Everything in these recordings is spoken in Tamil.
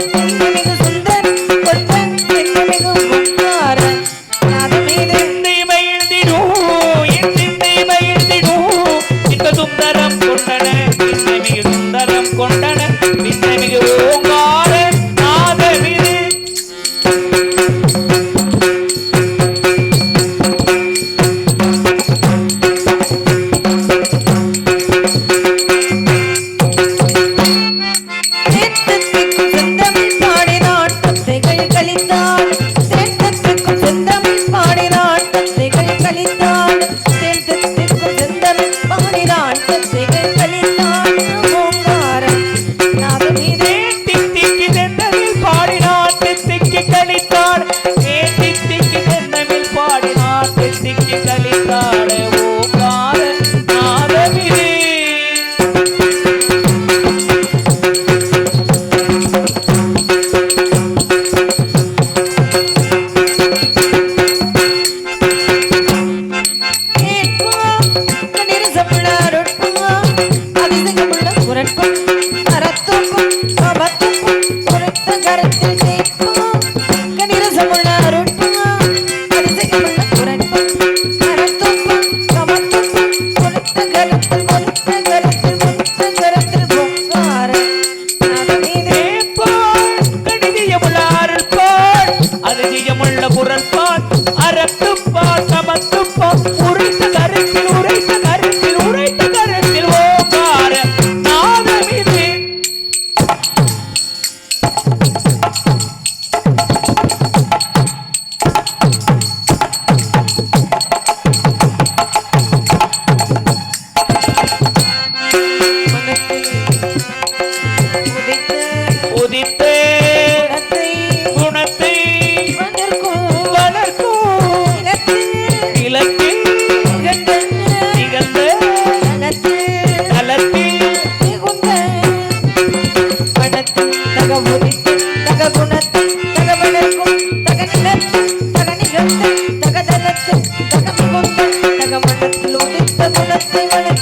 Thank you. அதிசயமுள்ள குரல் பால் அறத்துப்பால் சமத்துப்பால் தலத்தில் தக உதித்த குணத்தை வளர்த்து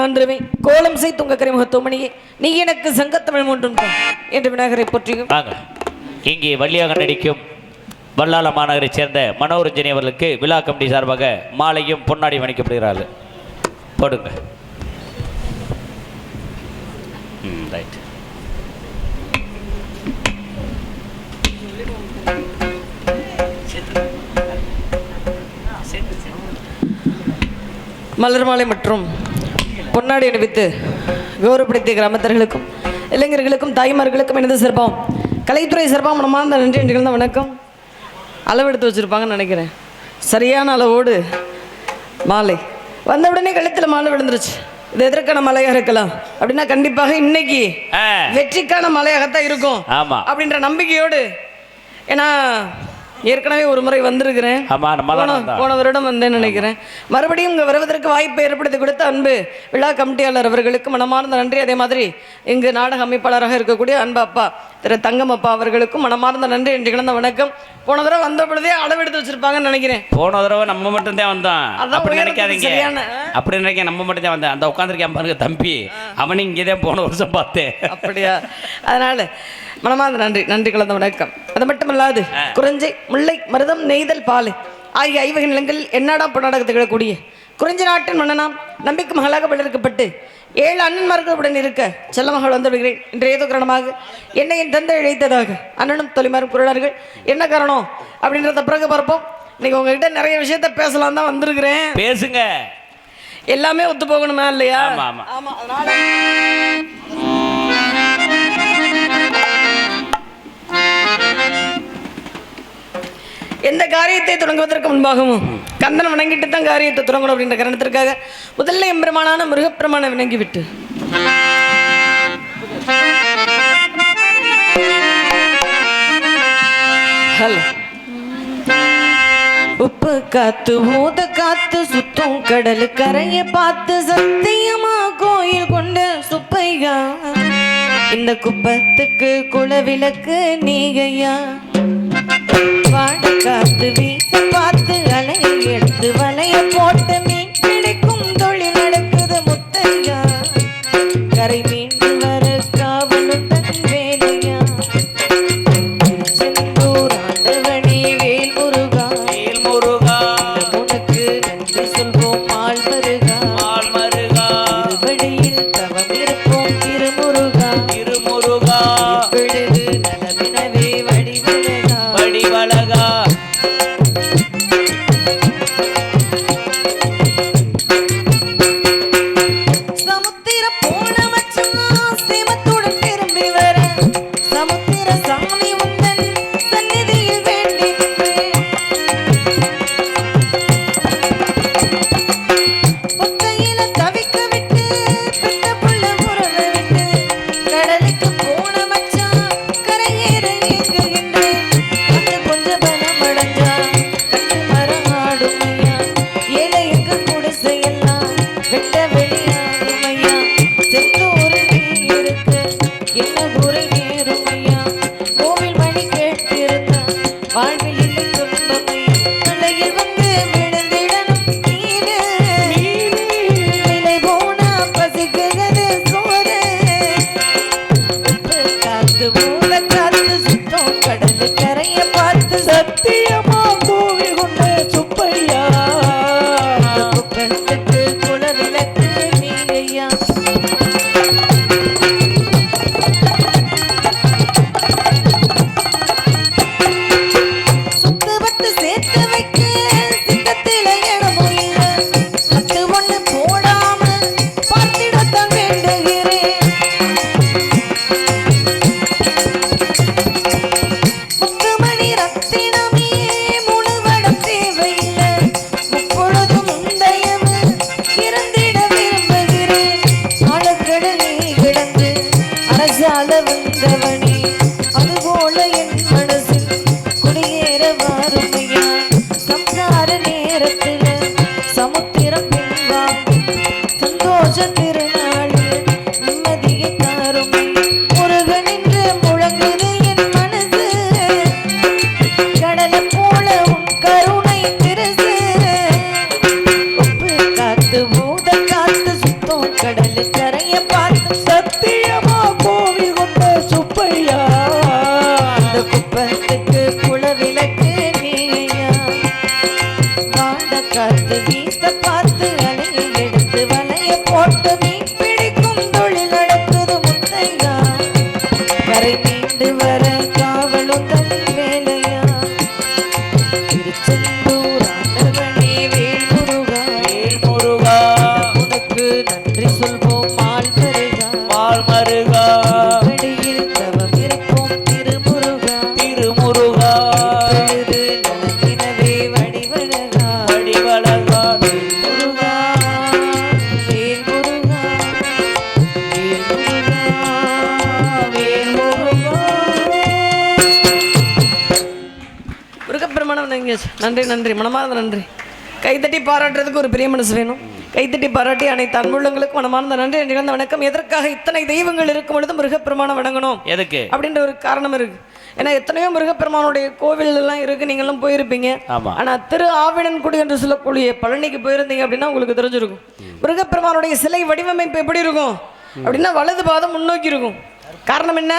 பருப்பினாலும் கலந்தனக்கு நான் தருவேன் கோலம் செய் துங்கக்கரை முகத்தோமணியே நீ எனக்கு சங்கத்தமிழ் மூன்றும் என்று விநாயகரை போற்றியும். இங்கே வள்ளியாக நடிக்கும் வல்லால மாநகரைச் சேர்ந்த மனோரஞ்சனி அவர்களுக்கு விழா கமிட்டி சார்பாக மாலையும் பொன்னாடி வணிக்கப்படுகிறார்கள் போடுங்க. ம் ரைட். மலர் மாலை மற்றும் பொன்னாடி அணிவித்து கௌரவப்படுத்திய கிராமத்தர்களுக்கும் இளைஞர்களுக்கும் தாய்மார்களுக்கும் எனது சிறப்பாம் கலைத்துறை சிறப்பாக மனமார்ந்த நன்றி நிகழ்ந்த வணக்கம். அளவெடுத்து வச்சுருப்பாங்கன்னு நினைக்கிறேன். சரியான அளவோடு மாலை. வந்த உடனே கழுத்தில் மாலை விழுந்துருச்சு. இது எதற்கான மலையாக இருக்கலாம்? அப்படின்னா கண்டிப்பாக இன்னைக்கு வெற்றிக்கான மலையாகத்தான் இருக்கும். ஆமா. அப்படின்ற நம்பிக்கையோடு ஏன்னா ஏற்கனவே ஒரு முறை வந்திருக்கிறேன். ஆமா நம்ம போன வருடம் வந்தேன்னு நினைக்கிறேன். மறுபடியும் இங்கே வருவதற்கு வாய்ப்பை ஏற்படுத்தி கொடுத்த அன்பு விழா கமிட்டியாளர் அவர்களுக்கு மனமார்ந்த நன்றி. அதே மாதிரி இங்கு நாடக அமைப்பாளராக இருக்கக்கூடிய அன்பு அப்பா திரு தங்கம் அப்பா அவர்களுக்கும் மனமார்ந்த நன்றி என்று கிடந்த வணக்கம். போன தடவை வந்த பொழுதே அளவெடுத்து வச்சிருப்பாங்கன்னு நினைக்கிறேன். போன தடவை நம்ம மட்டும்தான் வந்தோம் அப்படி நினைக்காதீங்க. அப்படி நினைக்க நம்ம மட்டும் தான் வந்தேன். அந்த உட்காந்துருக்கேன் பாருங்க தம்பி அவனும் இங்கே தான் போன வருஷம் பார்த்தேன். அப்படியா? அதனால மனமார்ந்த நன்றி நன்றி கலந்த வணக்கம். அது மட்டுமல்லாது குறிஞ்சி முல்லை மருதம் நெய்தல் பாலை ஆகிய ஐவகை நிலங்களில் என்னாடா பொன்னாடாக திகழக்கூடிய? குறிஞ்சி நாட்டின் மன்னனாம் நம்பிக்கை மகளாக வளர்க்கப்பட்டு ஏழு அண்ணன்மார்களுடன் இருக்க செல்ல மகள் வந்து விடுகிறேன் இன்று ஏதோ காரணமாக என்னை என் தந்தை இழைத்ததாக அண்ணனும் தொழிமாரும் குரலார்கள் என்ன காரணம்? அப்படின்றத பிறகு பார்ப்போம். இன்னைக்கு உங்ககிட்ட நிறைய விஷயத்த பேசலாம் தான் வந்திருக்கிறேன். பேசுங்க. எல்லாமே ஒத்து போகணுமா இல்லையா? ஆமா, ஆமா. ஆமா அதனால காரியத்தை தொடங்குவதற்கு முன்பாகவும் கந்தன் வணங்கிட்டு தான் காரியத்தை தொடங்கணும் அப்படின்ற காரணத்திற்காக முதல்ல எம்பெருமானான முருகப்பெருமானை விளங்கிவிட்டு ஹலோ. உப்பு காத்து ஊத காத்து சுத்தும் கடல் கரைய பார்த்து சத்தியமா கோயில் கொண்ட சுப்பையா? இந்த குப்பத்துக்கு குலவிளக்கு நீகையா? வாட காத்து பார்த்து அலையை எடுத்து வலைய போட்டு மீன் கிடைக்கும் தொழில் நடக்குது முத்தையா கரை முருகப்பெருமானம் நன்றி நன்றி. மனமார்ந்த நன்றி. கைத்தட்டி பாராட்டுறதுக்கு ஒரு பெரிய மனசு வேணும். கைத்தட்டி பாராட்டி அனைத்து அன்புள்ளங்களுக்கு மனமார்ந்த நன்றி. நிகழ்ந்த வணக்கம். எதற்காக இத்தனை தெய்வங்கள் இருக்கும் பொழுது முருகப்பெருமானம் வணங்கணும்? எதுக்கு? அப்படின்ற ஒரு காரணம் இருக்கு. ஏன்னா எத்தனையோ முருகப்பெருமானுடைய கோவில் எல்லாம் இருக்கு. நீங்களும் போயிருப்பீங்க. ஆனா திரு ஆவினன்குடி என்று சொல்லக்கூடிய பழனிக்கு போயிருந்தீங்க அப்படின்னா உங்களுக்கு தெரிஞ்சிருக்கும். முருகப்பெருமானுடைய சிலை வடிவமைப்பு எப்படி இருக்கும்? அப்படின்னா வலது பாதம் முன்னோக்கி இருக்கும். காரணம் என்ன?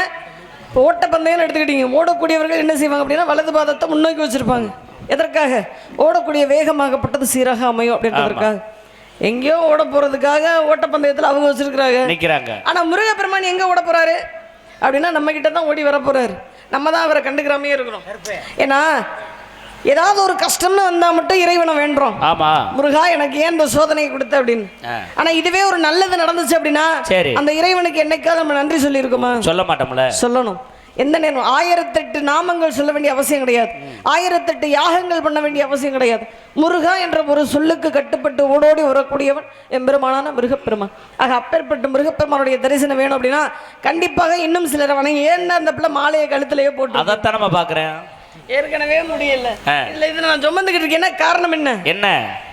இப்போ ஓட்டப்பந்தயம் எடுத்துக்கிட்டீங்க. ஓடக்கூடியவர்கள் என்ன செய்வாங்க அப்படின்னா வலது பாதத்தை முன்னோக்கி வச்சிருப்பாங்க. எதற்காக? ஓடக்கூடிய வேகமாகப்பட்டது சீராக அமையும் அப்படின்றதுக்காக எங்கேயோ ஓட போறதுக்காக ஓட்டப்பந்தயத்தில் அவங்க வச்சிருக்கிறாங்க. நிக்கிறாங்க. ஆனா முருகப்பெருமான் எங்க ஓட போறாரு? அப்படின்னா நம்ம கிட்ட தான் ஓடி வர போறாரு. நம்ம தான் அவரை கண்டுக்கிறாமே இருக்கிறோம் ஏன்னா ஏதாவது ஒரு கஷ்டம்னு வந்தா மட்டும் இறைவனை வேண்டுறோம். ஆமா. முருகா எனக்கு ஏன் இந்த சோதனை கொடுத்த அப்படின்னு. ஆனா இதுவே ஒரு நல்லது நடந்துச்சு அப்படின்னா சரி. அந்த இறைவனுக்கு என்னைக்காவது நம்ம நன்றி சொல்லியிருக்கோமா? சொல்ல மாட்டோம்ல. சொல்லணும். எந்த நேரம்? ஆயிரத்தெட்டு நாமங்கள் சொல்ல வேண்டிய அவசியம் கிடையாது. ஆயிரத்தெட்டு யாகங்கள் பண்ண வேண்டிய அவசியம் கிடையாது. முருகா என்ற ஒரு சொல்லுக்கு கட்டுப்பட்டு ஓடோடி வரக்கூடியவன் எம்பெருமானான மிருகப்பெருமான். ஆக அப்பேற்பட்ட மிருகப்பெருமானுடைய தரிசனம் வேணும் அப்படின்னா கண்டிப்பாக இன்னும் சிலர் வணங்கி ஏன்னா அந்த பிள்ளை மாலையை கழுத்திலேயே போட்டு அதைத்தான் நம்ம பார்க்குறேன். ஏற்கனவே முடியல. இல்ல இது நான் சுமந்துக்கிட்டு இருக்கேன். என்ன காரணம் என்ன? என்ன?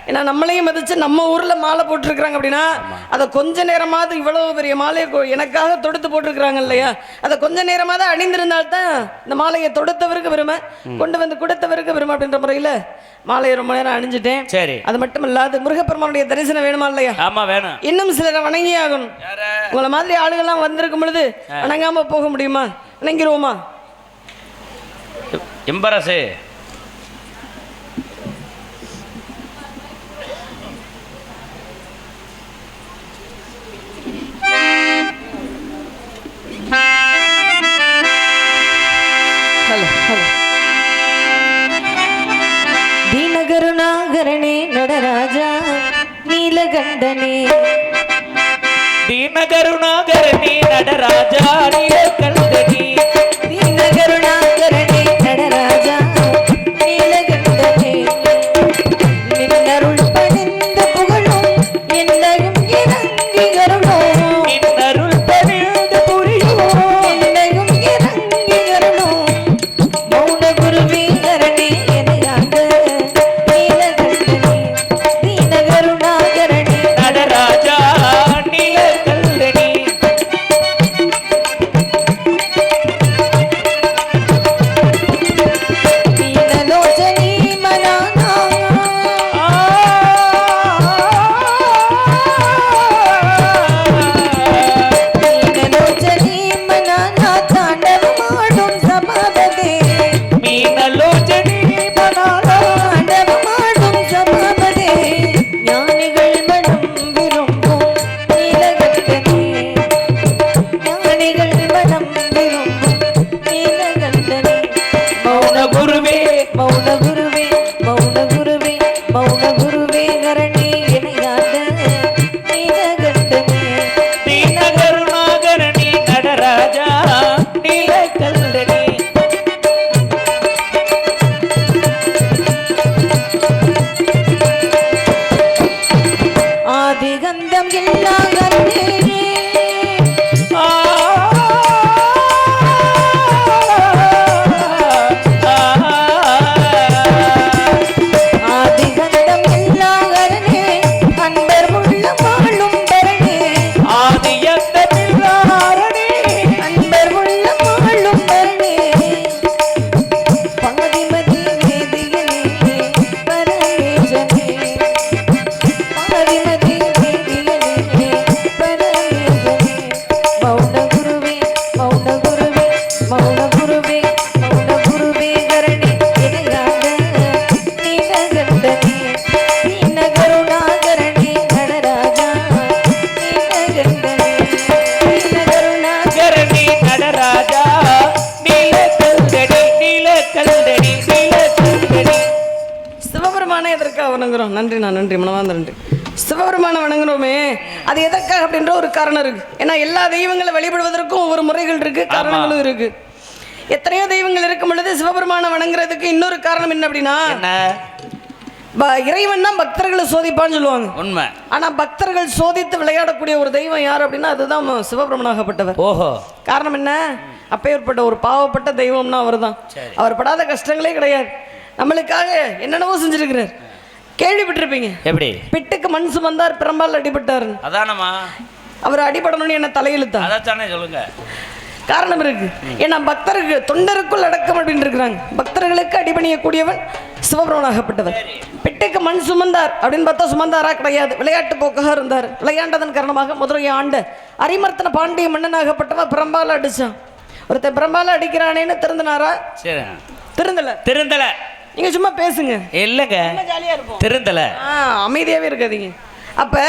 ஏன்னா நம்மளையும் மதிச்சு நம்ம ஊர்ல மாலை போட்டிருக்கிறாங்க அப்படின்னா அதை கொஞ்ச நேரமாவது இவ்வளவு பெரிய மாலையை எனக்காக தொடுத்து போட்டிருக்கிறாங்க இல்லையா? அதை கொஞ்ச நேரமாவது அணிந்திருந்தால்தான் இந்த மாலையை தொடுத்தவருக்கு பெருமை கொண்டு வந்து கொடுத்தவருக்கு பெருமை அப்படின்ற முறையில் மாலையை ரொம்ப நேரம் அணிஞ்சிட்டேன். சரி. அது மட்டும் இல்லாது முருகப்பெருமானுடைய தரிசனம் வேணுமா இல்லையா? ஆமா வேணும். இன்னும் சிலரை வணங்கி ஆகணும். உங்களை மாதிரி ஆளுகள்லாம் வந்திருக்கும் பொழுது வணங்காம போக முடியுமா? வணங்கிருவோமா? ಎಂಬರಸೆ. ದೀನಗರುಣಾಗರಣೆ ನಡರಾಜ ನೀಲಗಂಡನೆ. ದೀನಗರುಣಾಗರಣೆ ನಡರಾಜ ನೀಲಗಂಡ சிவபெருமானை எதற்காக வணங்குறோம்? நன்றி நான் நன்றி. மனமார்ந்த நன்றி. சிவபெருமானை வணங்குறோமே. அது எதற்காக அப்படின்ற ஒரு காரணம் இருக்கு. ஏன்னா எல்லா தெய்வங்களை வழிபடுவதற்கும் ஒவ்வொரு முறைகள் இருக்கு காரணங்களும் இருக்கு. எத்தனையோ தெய்வங்கள் இருக்கும் பொழுது சிவபெருமானை வணங்குறதுக்கு இன்னொரு காரணம் என்ன அப்படின்னா இறைவன் தான் பக்தர்களை சோதிப்பான்னு சொல்லுவாங்க. உண்மை. ஆனா பக்தர்கள் சோதித்து விளையாடக்கூடிய ஒரு தெய்வம் யார் அப்படின்னா அதுதான் சிவபெருமனாகப்பட்டவர். ஓஹோ. காரணம் என்ன? அப்பேற்பட்ட ஒரு பாவப்பட்ட தெய்வம்னா அவர்தான். சரி. அவர் படாத கஷ்டங்களே கிடையாது. நம்மளுக்காக என்னென்னவோ செஞ்சிருக்கிறார். கேள்விப்பட்டிருப்பீங்க. எப்படி? பிட்டுக்கு மண் சுமந்தார் பிரம்பால் அடிபட்டார் அதானம்மா? அவர் அடிபடணும்னு என்ன தலையிழுத்தா அதாச்சானே சொல்லுங்க. காரணம் இருக்கு. ஏன்னா பக்தருக்கு தொண்டருக்குள் அடக்கம் அப்படின்னு இருக்கிறாங்க. பக்தர்களுக்கு அடிபணியக்கூடியவன் சிவபெருமனாகப்பட்டவர் பிட்டுக்கு மண் சுமந்தார் அப்படின்னு பார்த்தா சுமந்தாரா கிடையாது. விளையாட்டு போக்காக இருந்தார். விளையாண்டதன் காரணமாக மதுரையை ஆண்ட அரிமர்த்தன பாண்டிய மன்னனாகப்பட்டவன் பிரம்பால அடிச்சான். ஒருத்தன் பிரம்பால அடிக்கிறானேன்னு திருந்தினாரா? திருந்தல. திருந்தல. நீங்க சும்மா பேசுங்க. இல்லைங்க. ஜாலியா இருப்போம். திருந்தல. ஆ அமைதியாவே இருக்காதீங்க. அப்ப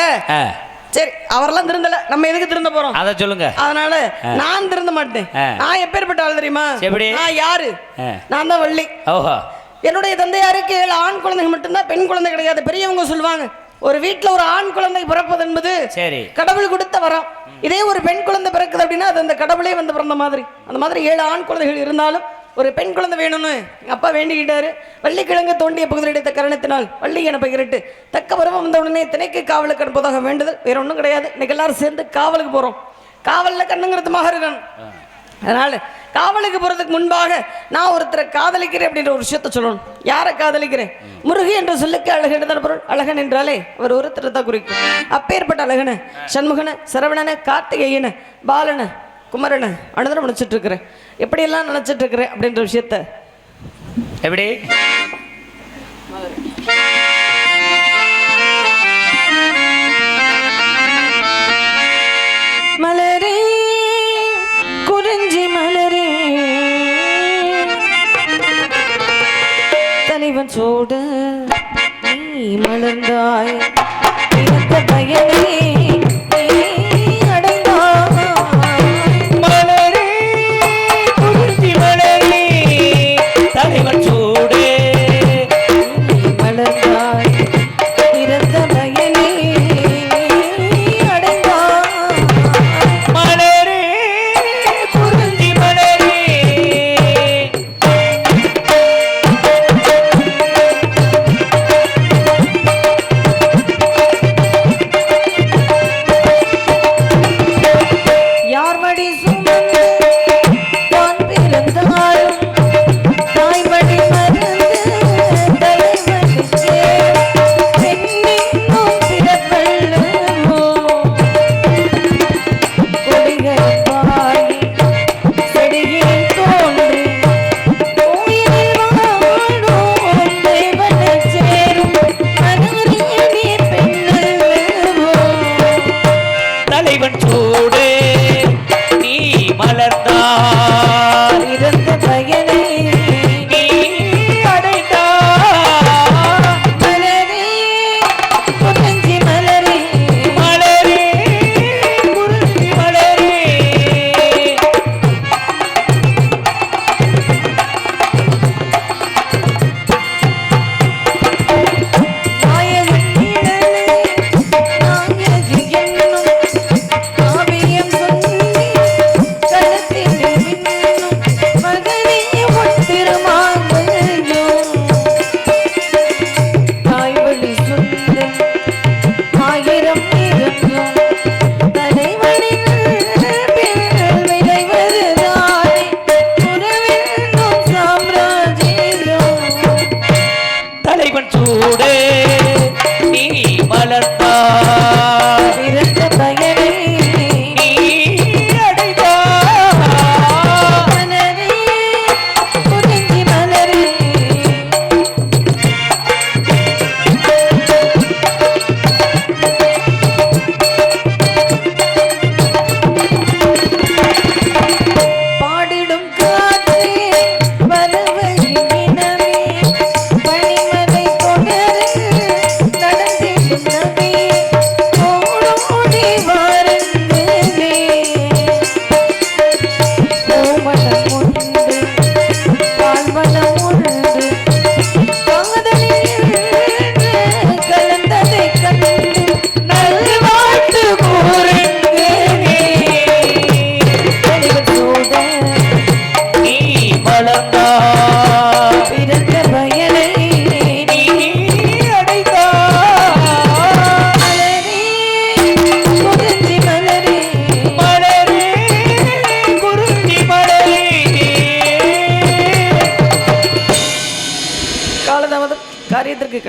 சரி அவரெல்லாம் திருந்தல. நம்ம எதுக்கு திருந்த போறோம்? அதை சொல்லுங்க. அதனால நான் திருந்த மாட்டேன். நான் எப்பேற்பட்ட ஆள் தெரியுமா? எப்படி? நான் யாரு. நான் தான் வள்ளி. ஓஹோ. என்னுடைய தந்தையாருக்கு ஏழு ஆண் குழந்தைங்க மட்டும்தான் பெண் குழந்தை கிடையாது. பெரியவங்க சொல்லுவாங்க ஒரு வீட்டில் ஒரு ஆண் குழந்தை பிறப்பது என்பது சரி. கடவுள் கொடுத்த வரம். இதே ஒரு பெண் குழந்தை பிறக்குது அப்படின்னா அது அந்த கடவுளே வந்து பிறந்த மாதிரி. அந்த மாதிரி ஏழு ஆண் குழந்தைகள் இருந்தாலும் ஒரு பெண் குழந்தை வேணும்னு எங்க அப்பா வேண்டிக்கிட்டாரு. வள்ளிக்கிழங்கு தோண்டிய பகுதியடைத்த கரணத்தினால் வள்ளி என பெயரிட்டு தக்க பருவம் வந்த உடனே திணைக்கு காவலுக்கு அனுப்பதாக வேண்டுதல். வேற ஒன்றும் கிடையாது. இன்னைக்கு எல்லாரும் சேர்ந்து காவலுக்கு போறோம். காவலில் கண்ணுங்கிறது மகருகன். அதனால காவலுக்கு போறதுக்கு முன்பாக நான் ஒருத்தரை காதலிக்கிறேன் அப்படின்ற ஒரு விஷயத்த சொல்லணும். யாரை காதலிக்கிறேன்? முருகி என்ற சொல்லுக்கு அழகன் தான் பொருள். அழகன் என்றாலே அவர் ஒருத்தரை தான் குறிக்கும். அப்பேற்பட்ட அழகன சண்முகன சரவணன கார்த்திகேயன பாலன குமரன அனுதனம் நினைச்சிட்டு இருக்கிறேன் எப்படியெல்லாம் நினைச்சிட்டு இருக்கிறேன் அப்படின்ற விஷயத்த. எப்படி? மலரே குறிஞ்சி மலரே. தலைவன் சோட நீ மலர்ந்தாய். பயனே.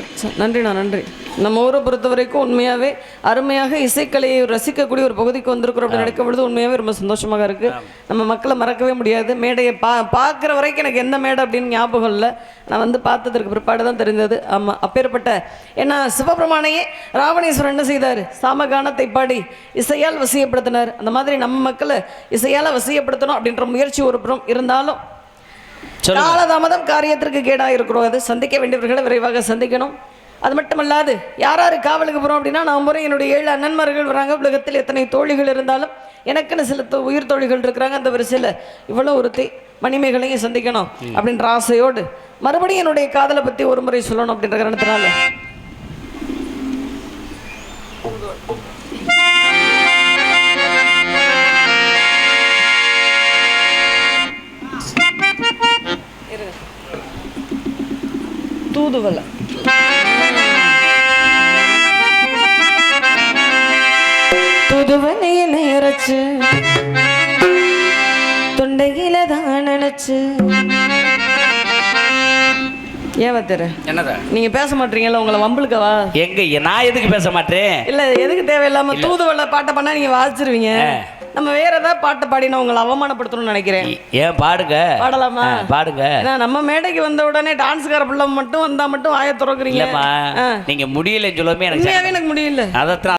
கிடைச்ச நன்றிண்ணா நன்றி. நம்ம ஊரை பொறுத்த வரைக்கும் உண்மையாகவே அருமையாக இசைக்கலையை ரசிக்கக்கூடிய ஒரு பகுதிக்கு வந்திருக்கிறோம் அப்படி நடக்கும் பொழுது உண்மையாகவே ரொம்ப சந்தோஷமாக இருக்குது நம்ம மக்களை மறக்கவே முடியாது. மேடையை பா பார்க்குற வரைக்கும் எனக்கு எந்த மேடை அப்படின்னு ஞாபகம் இல்லை. நான் வந்து பார்த்ததற்கு பிற்பாடு தான் தெரிந்தது. ஆமாம் அப்பேற்பட்ட ஏன்னா சிவபெருமானையே ராவணேஸ்வரன் என்ன செய்தார்? சாமகானத்தை பாடி இசையால் வசியப்படுத்தினார். அந்த மாதிரி நம்ம மக்களை இசையால் வசியப்படுத்தணும் அப்படின்ற முயற்சி ஒரு புறம் இருந்தாலும் காலதாமதம் காரியத்திற்கு கேடாக இருக்கிறோம் அது சந்திக்க வேண்டியவர்களை விரைவாக சந்திக்கணும். அது மட்டுமல்லாது யார் யார் காவலுக்கு போகிறோம் அப்படின்னா நான் முறை என்னுடைய ஏழு அண்ணன்மார்கள் வராங்க. உலகத்தில் எத்தனை தோழிகள் இருந்தாலும் எனக்குன்னு சில தோ- உயிர் தோழிகள் இருக்கிறாங்க. அந்த வரிசையில் இவ்வளோ ஒருத்தி மணிமேகலையும் சந்திக்கணும் அப்படின்ற ஆசையோடு மறுபடியும் என்னுடைய காதலை பற்றி ஒரு முறை சொல்லணும் அப்படின்ற காரணத்தினால. தூதுவலை தூதுவலையில இறைச்சு தொண்டையில தான் நினைச்சு. ஏன் வத்தரு? என்னதா? நீங்க பேச மாட்டீங்கல்ல உங்களை வம்பளுக்கவா எங்க நான் எதுக்கு பேச மாட்டேன்? இல்ல எதுக்கு தேவையில்லாம தூதுவளை பாட்டை பண்ணா நீங்க வாசிச்சிருவீங்க. நம்ம வேற ஏதாவது பாட்டை பாடினா உங்களை அவமானப்படுத்தணும்னு நினைக்கிறேன். ஏன் பாடுங்க? பாடலாமா? பாடுங்க. நம்ம மேடைக்கு வந்த உடனே டான்ஸ்கார பிள்ளை மட்டும் வந்தா மட்டும் ஆய திறக்கிறீங்க. நீங்க முடியலன்னு சொல்லவே எனக்கு எனக்கு முடியல. அதைத்தான்